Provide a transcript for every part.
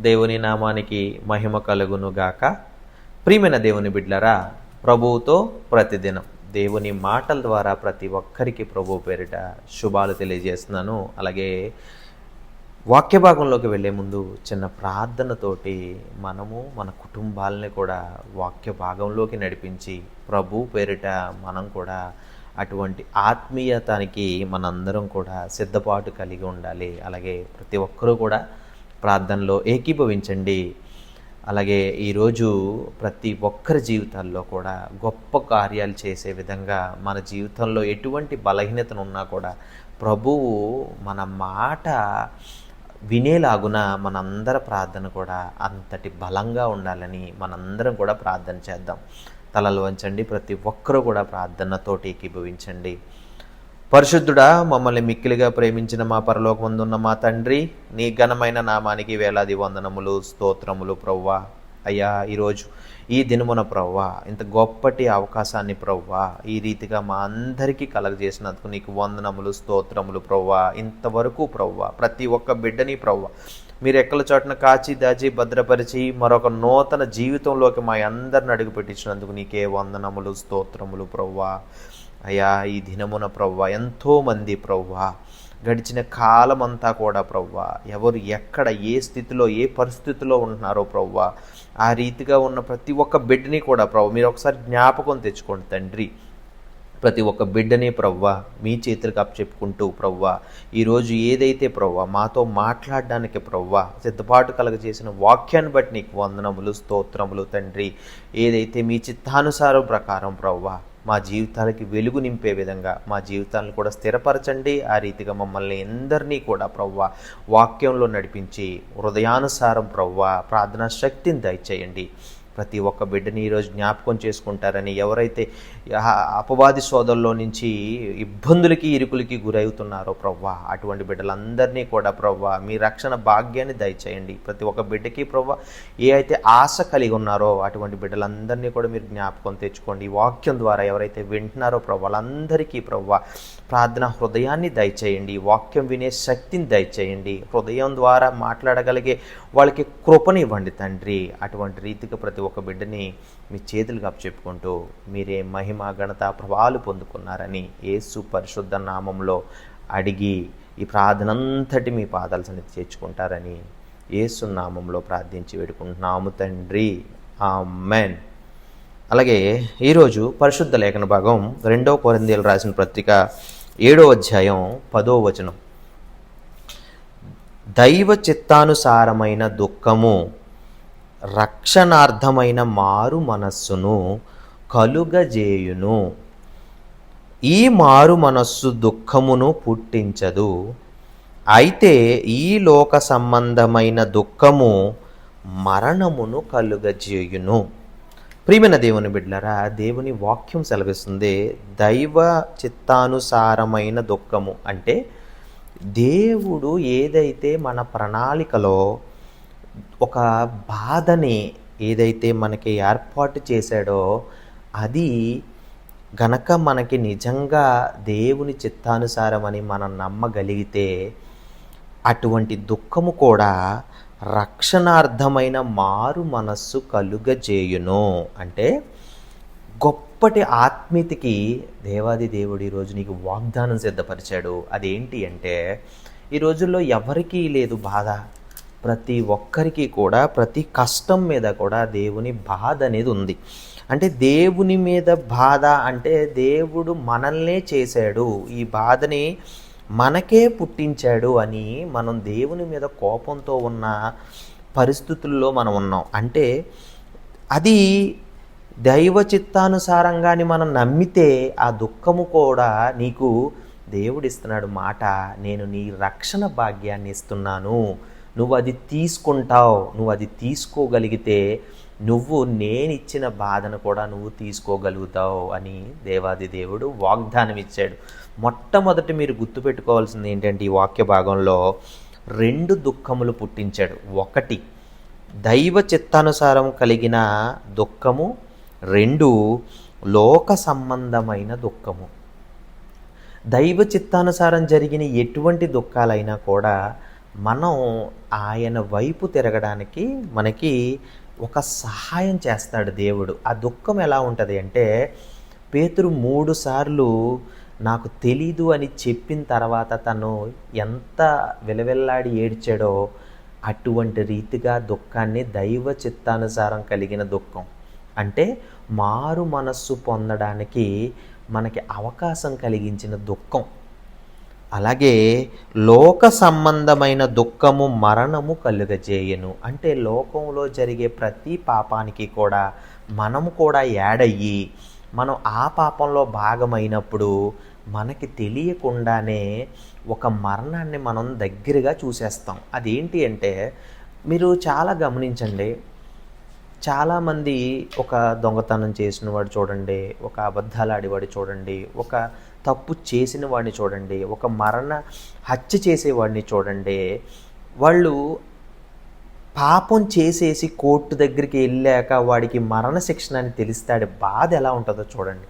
దేవుని నామానికి మహిమ కలుగును గాక ప్రియమైన దేవుని బిడ్లరా ప్రభువుతో ప్రతిదినం దేవుని మాటల ద్వారా ప్రతి ఒక్కరికి ప్రభు పేరిట శుభాలు తెలియజేస్తున్నాను. అలాగే వాక్య భాగంలోకి వెళ్ళే ముందు చిన్న ప్రార్థనతోటి మనము మన కుటుంబాలని కూడా వాక్య భాగంలోకి నడిపించి ప్రభు పేరిట మనం కూడా అటువంటి ఆత్మీయతానికి మనందరం కూడా సిద్ధపాటు కలిగి ఉండాలి. అలాగే ప్రతి ఒక్కరూ కూడా ప్రార్థనలో ఏకీభవించండి. అలాగే ఈరోజు ప్రతి ఒక్కరి జీవితాల్లో కూడా గొప్ప కార్యాలు చేసే విధంగా మన జీవితంలో ఎటువంటి బలహీనతను ఉన్నా కూడా ప్రభువు మన మాట వినేలాగున మనందరి ప్రార్థన కూడా అంతటి బలంగా ఉండాలని మనందరం కూడా ప్రార్థన చేద్దాం. తలలు వంచండి. ప్రతి ఒక్కరూ కూడా ప్రార్థనతోటి ఏకీభవించండి. పరిశుద్ధుడా మమ్మల్ని మిక్కిలిగా ప్రేమించిన మా పరలోకమందున్న మా తండ్రి నీ ఘనమైన నామానికి వేలాది వందనములు స్తోత్రములు ప్రవ్వా. అయ్యా ఈరోజు ఈ దినమున ప్రవ్వా ఇంత గొప్పటి అవకాశాన్ని ప్రవ్వా ఈ రీతిగా మా అందరికీ కలగజేసినందుకు నీకు వందనములు స్తోత్రములు ప్రవ్వా. ఇంతవరకు ప్రవ్వా ప్రతి ఒక్క బిడ్డని ప్రవ్వా. మీరు ఎక్కల చోటన కాచి దాచి భద్రపరిచి మరొక నూతన జీవితంలోకి మా అందరిని అడుగుపెట్టించినందుకు నీకే వందనములు స్తోత్రములు ప్రవ్వా. అయ్యా ఈ దినమున ప్రవ్వా ఎంతోమంది ప్రవ్వ గడిచిన కాలమంతా కూడా ప్రవ్వ ఎవరు ఎక్కడ ఏ స్థితిలో ఏ పరిస్థితిలో ఉంటున్నారో ప్రవ్వ ఆ రీతిగా ఉన్న ప్రతి ఒక్క బిడ్డని కూడా ప్రవ్వ మీరు ఒకసారి జ్ఞాపకం తెచ్చుకోండి తండ్రి. ప్రతి ఒక్క బిడ్డని ప్రవ్వ మీ చేతులకు అప్పచెప్పుకుంటూ ప్రవ్వ ఈరోజు ఏదైతే ప్రవ్వ మాతో మాట్లాడడానికి ప్రవ్వ సిద్ధపాటు కలగజేసిన వాక్యాన్ని బట్టి నీకు వందనములు స్తోత్రములు తండ్రి. ఏదైతే మీ చిత్తానుసారం ప్రకారం ప్రవ్వ మా జీవితాలకి వెలుగు నింపే విధంగా మా జీవితాలను కూడా స్థిరపరచండి. ఆ రీతిగా మమ్మల్ని అందరినీ కూడా ప్రవ్వ వాక్యంలో నడిపించి హృదయానుసారం ప్రవ్వ ప్రార్థనా శక్తిని దయచేయండి. ప్రతి ఒక్క బిడ్డని ఈరోజు జ్ఞాపకం చేసుకుంటారని ఎవరైతే అపవాది సోదల్లో నుంచి ఇబ్బందులకి ఇరుకులకి గురవుతున్నారో ప్రవ్వా అటువంటి బిడ్డలందరినీ కూడా ప్రవ్వా మీ రక్షణ భాగ్యాన్ని దయచేయండి. ప్రతి ఒక్క బిడ్డకి ప్రవ్వా ఏ అయితే ఆశ కలిగి ఉన్నారో అటువంటి బిడ్డలందరినీ కూడా మీరు జ్ఞాపకం తెచ్చుకోండి. వాక్యం ద్వారా ఎవరైతే వింటున్నారో ప్రవ్వా వాళ్ళందరికీ ప్రవ్వా ప్రార్థన హృదయాన్ని దయచేయండి. వాక్యం వినే శక్తిని దయచేయండి. హృదయం ద్వారా మాట్లాడగలిగే వాళ్ళకి కృపనివ్వండి తండ్రి. అటువంటి రీతిగా ప్రతి ఒక బిడ్డని మీ చేతులుగా చెప్పుకుంటూ మీరే మహిమ ఘనత ప్రభావాలు పొందుకున్నారని యేసు పరిశుద్ధ నామంలో అడిగి ఈ ప్రార్థనంతటి మీ పాదాల సన్నిధి చేర్చుకుంటారని యేసు నామంలో ప్రార్థించి వేడుకుంటున్నాము తండ్రి. ఆమెన్. అలాగే ఈరోజు పరిశుద్ధ లేఖన భాగం రెండో కొరిందీలు రాసిన పత్రిక ఏడో అధ్యాయం పదో వచనం. దైవ చిత్తానుసారమైన దుఃఖము రక్షణార్థమైన మారు మనస్సును కలుగజేయును. ఈ మారు మనస్సు దుఃఖమును పుట్టించదు. అయితే ఈ లోక సంబంధమైన దుఃఖము మరణమును కలుగజేయును. ప్రియమైన దేవుని బిడ్డలరా దేవుని వాక్యం సెలవిస్తుంది దైవ చిత్తానుసారమైన దుఃఖము. అంటే దేవుడు ఏదైతే మన ప్రణాళికలో ఒక బాధని ఏదైతే మనకి ఏర్పాటు చేశాడో అది గనక మనకి నిజంగా దేవుని చిత్తానుసారమని మనం నమ్మగలిగితే అటువంటి దుఃఖము కూడా రక్షణార్థమైన మారు మనస్సు కలుగజేయును. అంటే గొప్పటి ఆత్మీయతకి దేవాది దేవుడు ఈరోజు నీకు వాగ్దానం సిద్ధపరిచాడు. అదేంటి అంటే ఈ రోజుల్లో ఎవరికీ లేదు బాధ. ప్రతి ఒక్కరికి కూడా ప్రతి కష్టం మీద కూడా దేవుని బాధ అనేది ఉంది. అంటే దేవుని మీద బాధ అంటే దేవుడు మనల్నే చేశాడు. ఈ బాధని మనకే పుట్టించాడు అని మనం దేవుని మీద కోపంతో ఉన్న పరిస్థితుల్లో మనం ఉన్నాం. అంటే అది దైవ చిత్తానుసారంగాని మనం నమ్మితే ఆ దుఃఖము కూడా నీకు దేవుడిస్తున్నాడు మాట నేను నీ రక్షణ భాగ్యాన్ని ఇస్తున్నాను. నువ్వు అది తీసుకుంటావు నువ్వు అది తీసుకోగలిగితే నువ్వు నేనిచ్చిన బాధను కూడా నువ్వు తీసుకోగలుగుతావు అని దేవాది దేవుడు వాగ్దానం ఇచ్చాడు మొట్టమొదటి మీరు గుర్తుపెట్టుకోవాల్సింది ఏంటంటే ఈ వాక్య భాగంలో రెండు దుఃఖములు పుట్టించాడు. ఒకటి దైవ చిత్తానుసారం కలిగిన దుఃఖము. రెండు లోక సంబంధమైన దుఃఖము. దైవ చిత్తానుసారం జరిగిన ఎటువంటి దుఃఖాలైనా కూడా మనం ఆయన వైపు తిరగడానికి మనకి ఒక సహాయం చేస్తాడు దేవుడు. ఆ దుఃఖం ఎలా ఉంటుంది అంటే పేతురు మూడు సార్లు నాకు తెలీదు అని చెప్పిన తర్వాత తను ఎంత విలవిల్లాడి ఏడ్చాడో అటువంటి రీతిగా దుఃఖాన్ని దైవ చిత్తానుసారం కలిగిన దుఃఖం. అంటే మారు మనస్సు పొందడానికి మనకి అవకాశం కలిగించిన దుఃఖం. అలాగే లోక సంబంధమైన దుఃఖము మరణము కలుగజేయను. అంటే లోకంలో జరిగే ప్రతి పాపానికి కూడా మనము కూడా యాడయ్యి మనం ఆ పాపంలో భాగమైనప్పుడు మనకి తెలియకుండానే ఒక మరణాన్ని మనం దగ్గరగా చూసేస్తాం. అదేంటి అంటే మీరు చాలా గమనించండి. చాలామంది ఒక దొంగతనం చేసిన వాడు చూడండి ఒక అబద్ధాలు ఆడేవాడు చూడండి ఒక తప్పు చేసిన వాడిని చూడండి ఒక మరణ హత్య చేసేవాడిని చూడండి. వాళ్ళు పాపం చేసేసి కోర్టు దగ్గరికి వెళ్ళాక వాడికి మరణ శిక్షణ అని తెలిస్తాడు బాధ ఎలా ఉంటుందో చూడండి.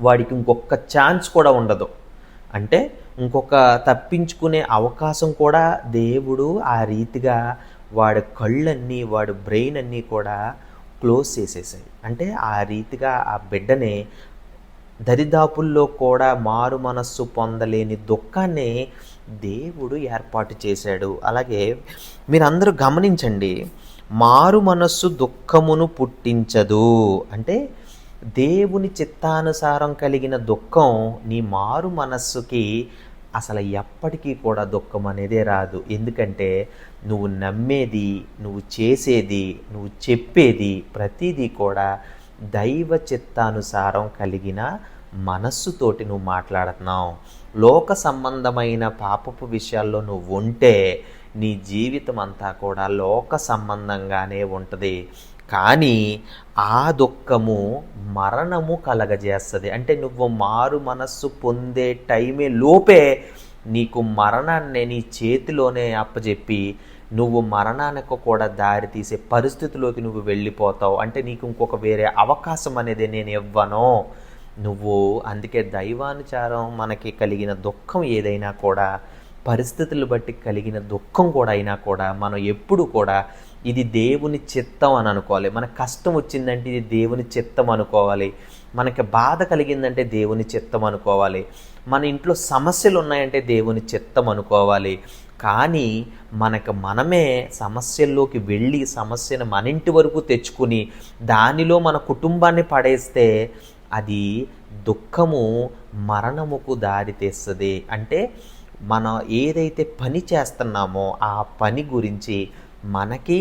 వాడికి ఇంకొక ఛాన్స్ కూడా ఉండదు. అంటే ఇంకొక తప్పించుకునే అవకాశం కూడా దేవుడు ఆ రీతిగా వాడి కళ్ళన్నీ వాడి బ్రెయిన్ అన్నీ కూడా క్లోజ్ చేసేసాయి. అంటే ఆ రీతిగా ఆ బిడ్డని దరిదాపుల్లో కూడా మారు మనస్సు పొందలేని దుఃఖాన్ని దేవుడు ఏర్పాటు చేశాడు. అలాగే మీరందరూ గమనించండి మారు మనస్సు దుఃఖమును పుట్టించదు. అంటే దేవుని చిత్తానుసారం కలిగిన దుఃఖం నీ మారు మనస్సుకి అసలు ఎప్పటికీ కూడా దుఃఖం అనేదే రాదు. ఎందుకంటే నువ్వు నమ్మేది నువ్వు చేసేది నువ్వు చెప్పేది ప్రతిదీ కూడా దైవ చిత్తానుసారం కలిగిన మనస్సుతోటి నువ్వు మాట్లాడుతున్నావు. లోక సంబంధమైన పాపపు విషయాల్లో నువ్వు ఉంటే నీ జీవితం అంతా కూడా లోక సంబంధంగానే ఉంటుంది. కానీ ఆ దుఃఖము మరణము కలగజేస్తుంది. అంటే నువ్వు మారు మనస్సు పొందే టైమే లోపే నీకు మరణాన్ని నీ చేతిలోనే అప్పచెప్పి నువ్వు మరణానికి కూడా దారి తీసే పరిస్థితిలోకి నువ్వు వెళ్ళిపోతావు. అంటే నీకు ఇంకొక వేరే అవకాశం అనేది నేను ఇవ్వను. నువ్వు అందుకే దైవానుచారం మనకి కలిగిన దుఃఖం ఏదైనా కూడా పరిస్థితులు బట్టి కలిగిన దుఃఖం కూడా అయినా కూడా మనం ఎప్పుడు కూడా ఇది దేవుని చిత్తం అని అనుకోవాలి. మన కష్టం వచ్చిందంటే ఇది దేవుని చిత్తం అనుకోవాలి. మనకి బాధ కలిగిందంటే దేవుని చిత్తం అనుకోవాలి. మన ఇంట్లో సమస్యలు ఉన్నాయంటే దేవుని చిత్తం అనుకోవాలి. కానీ మనకు మనమే సమస్యల్లోకి వెళ్ళి సమస్యను మన ఇంటి వరకు తెచ్చుకుని దానిలో మన కుటుంబాన్ని పడేస్తే అది దుఃఖము మరణముకు దారి తీస్తుంది. అంటే మనం ఏదైతే పని చేస్తున్నామో ఆ పని గురించి మనకి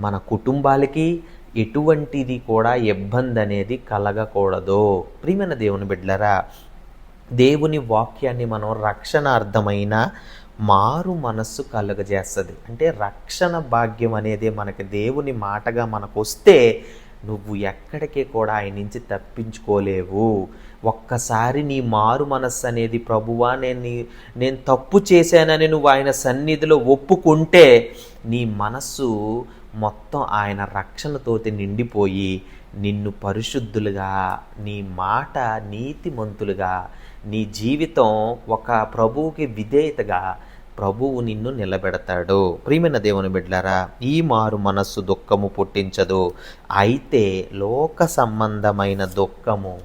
మన కుటుంబాలకి ఎటువంటిది కూడా ఇబ్బంది అనేది కలగకూడదు. ప్రియమైన దేవుని బిడ్డలరా దేవుని వాక్యాన్ని మనం రక్షణార్థమైన మారు మనస్సు కలుగజేస్తుంది. అంటే రక్షణ భాగ్యం అనేది మనకి దేవుని మాటగా మనకు వస్తే నువ్వు ఎక్కడికి కూడా ఆయన నుంచి తప్పించుకోలేవు. ఒక్కసారి నీ మారు మనస్సు అనేది ప్రభువా నేను నేను తప్పు చేశానని నువ్వు ఆయన సన్నిధిలో ఒప్పుకుంటే నీ మనస్సు మొత్తం ఆయన రక్షణతోటి నిండిపోయి నిన్ను పరిశుద్ధులుగా నీ మాట నీతిమంతులుగా నీ జీవితం ఒక ప్రభువుకి విధేయతగా ప్రభువు నిన్ను నిలబెడతాడు. ప్రియమైన దేవుని బిడ్డలారా ఈ మారు మనస్సు దుఃఖము పుట్టించదు. అయితే లోక సంబంధమైన దుఃఖము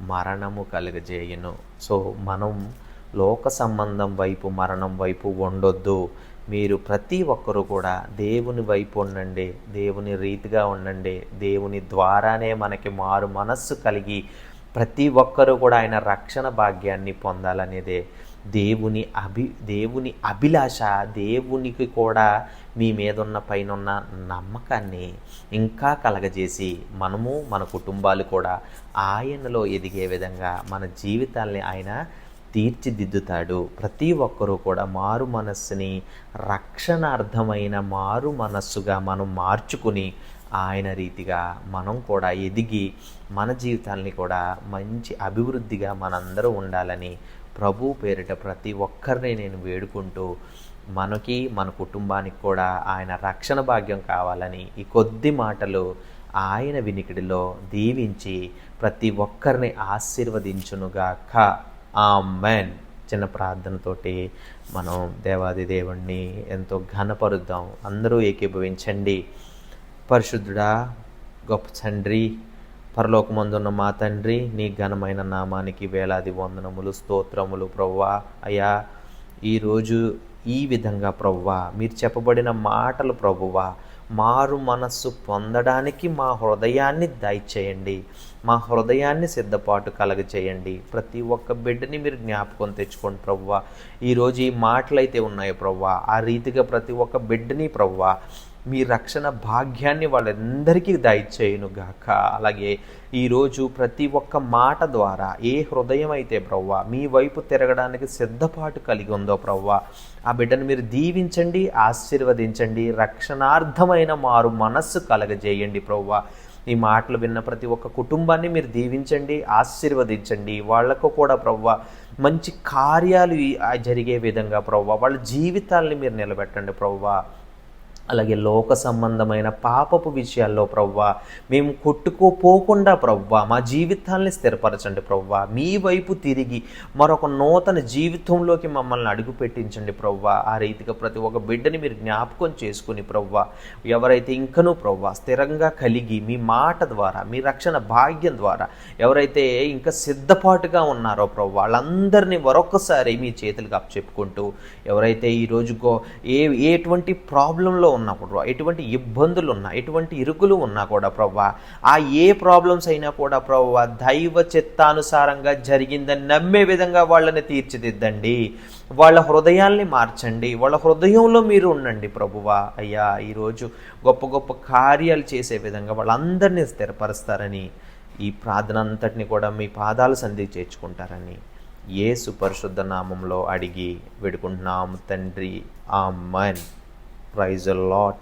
మరణము కలుగజేయును. సో మనం లోక సంబంధం వైపు మరణం వైపు ఉండొద్దు. మీరు ప్రతి ఒక్కరూ కూడా దేవుని వైపు ఉండండి దేవుని రీతిగా ఉండండి దేవుని ద్వారానే మనకి మారు మనస్సు కలిగి ప్రతి ఒక్కరూ కూడా ఆయన రక్షణ భాగ్యాన్ని పొందాలనేదే దేవుని అభి దేవుని అభిలాష దేవునికి కూడా మీ మీద ఉన్న పైన ఉన్న నమ్మకాన్ని ఇంకా కలగజేసి మనము మన కుటుంబాలు కూడా ఆయనలో ఎదిగే విధంగా మన జీవితాల్ని ఆయన తీర్చిదిద్దుతాడు. ప్రతి ఒక్కరూ కూడా మారు మనస్సుని రక్షణార్థమైన మారు మనస్సుగా మనం మార్చుకుని ఆయన రీతిగా మనం కూడా ఎదిగి మన జీవితాల్ని కూడా మంచి అభివృద్ధిగా మనందరూ ఉండాలని ప్రభు పేరిట ప్రతి ఒక్కరిని నేను వేడుకుంటూ మనకి మన కుటుంబానికి కూడా ఆయన రక్షణ భాగ్యం కావాలని ఈ కొద్ది మాటలు ఆయన వినికిడిలో దీవించి ప్రతి ఒక్కరిని ఆశీర్వదించునుగాక. మెన్ చిన్న ప్రార్థనతోటి మనం దేవాది దేవుణ్ణి ఎంతో ఘనపరుద్దాం. అందరూ ఏకీభవించండి. పరిశుద్ధుడా గొప్ప తండ్రి పరలోకమందున్న మా తండ్రి నీ ఘనమైన నామానికి వేలాది వందనములు స్తోత్రములు ప్రవ్వా. అయ్యా ఈరోజు ఈ విధంగా ప్రవ్వా మీరు చెప్పబడిన మాటలు ప్రభువా మారు మనస్సు పొందడానికి మా హృదయాన్ని దయచేయండి. మా హృదయాన్ని సిద్ధపాటు కలగచేయండి. ప్రతి ఒక్క బిడ్డని మీరు జ్ఞాపకం తెచ్చుకోండి ప్రవ్వా. ఈరోజు ఈ మాటలైతే ఉన్నాయి ప్రవ్వా ఆ రీతిగా ప్రతి ఒక్క బిడ్డని ప్రవ్వా మీ రక్షణ భాగ్యాన్ని వాళ్ళందరికీ దయచేయును గాక. అలాగే ఈరోజు ప్రతి ఒక్క మాట ద్వారా ఏ హృదయం అయితే ప్రవ్వా మీ వైపు తిరగడానికి సిద్ధపాటు కలిగి ఉందో ప్రవ్వా ఆ బిడ్డను మీరు దీవించండి ఆశీర్వదించండి రక్షణార్థమైన మారు మనస్సు కలగజేయండి ప్రవ్వా. ఈ మాటలు విన్న ప్రతి ఒక్క కుటుంబాన్ని మీరు దీవించండి ఆశీర్వదించండి. వాళ్ళకు కూడా ప్రవ్వ మంచి కార్యాలు జరిగే విధంగా ప్రవ్వ వాళ్ళ జీవితాల్ని మీరు నిలబెట్టండి ప్రవ్వా. అలాగే లోక సంబంధమైన పాపపు విషయాల్లో ప్రవ్వా మేము కొట్టుకోపోకుండా ప్రవ్వా మా జీవితాల్ని స్థిరపరచండి ప్రవ్వా మీ వైపు తిరిగి మరొక నూతన జీవితంలోకి మమ్మల్ని అడుగు పెట్టించండి ప్రవ్వా. ఆ రీతిగా ప్రతి ఒక్క బిడ్డని మీరు జ్ఞాపకం చేసుకుని ప్రవ్వా ఎవరైతే ఇంకనూ ప్రవ్వా స్థిరంగా కలిగి మీ మాట ద్వారా మీ రక్షణ భాగ్యం ద్వారా ఎవరైతే ఇంకా సిద్ధపాటుగా ఉన్నారో ప్రవ్వా వాళ్ళందరినీ మరొకసారి మీ చేతులకు అప్పచెప్పుకుంటూ ఎవరైతే ఈరోజు గో ఏ ఎటువంటి ప్రాబ్లంలో ఉన్నప్పుడు ఎటువంటి ఇబ్బందులు ఉన్నా ఎటువంటి ఇరుకులు ఉన్నా కూడా ప్రవ్వా ఆ ఏ ప్రాబ్లమ్స్ అయినా కూడా ప్రవ్వా దైవ చిత్తానుసారంగా జరిగిందని నమ్మే విధంగా వాళ్ళని తీర్చిదిద్దండి. వాళ్ళ హృదయాల్ని మార్చండి. వాళ్ళ హృదయంలో మీరు ఉండండి ప్రభువా అయ్యా ఈరోజు గొప్ప గొప్ప కార్యాలు చేసే విధంగా వాళ్ళందరినీ స్థిరపరుస్తారని ఈ ప్రార్థన అంతటిని కూడా మీ పాదాలు సంధి చేర్చుకుంటారని ఏ పరిశుద్ధ నామంలో అడిగి వేడుకుంటున్నాము తండ్రి. ఆ Mann Praise a lot.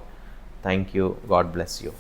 Thank you. God bless you.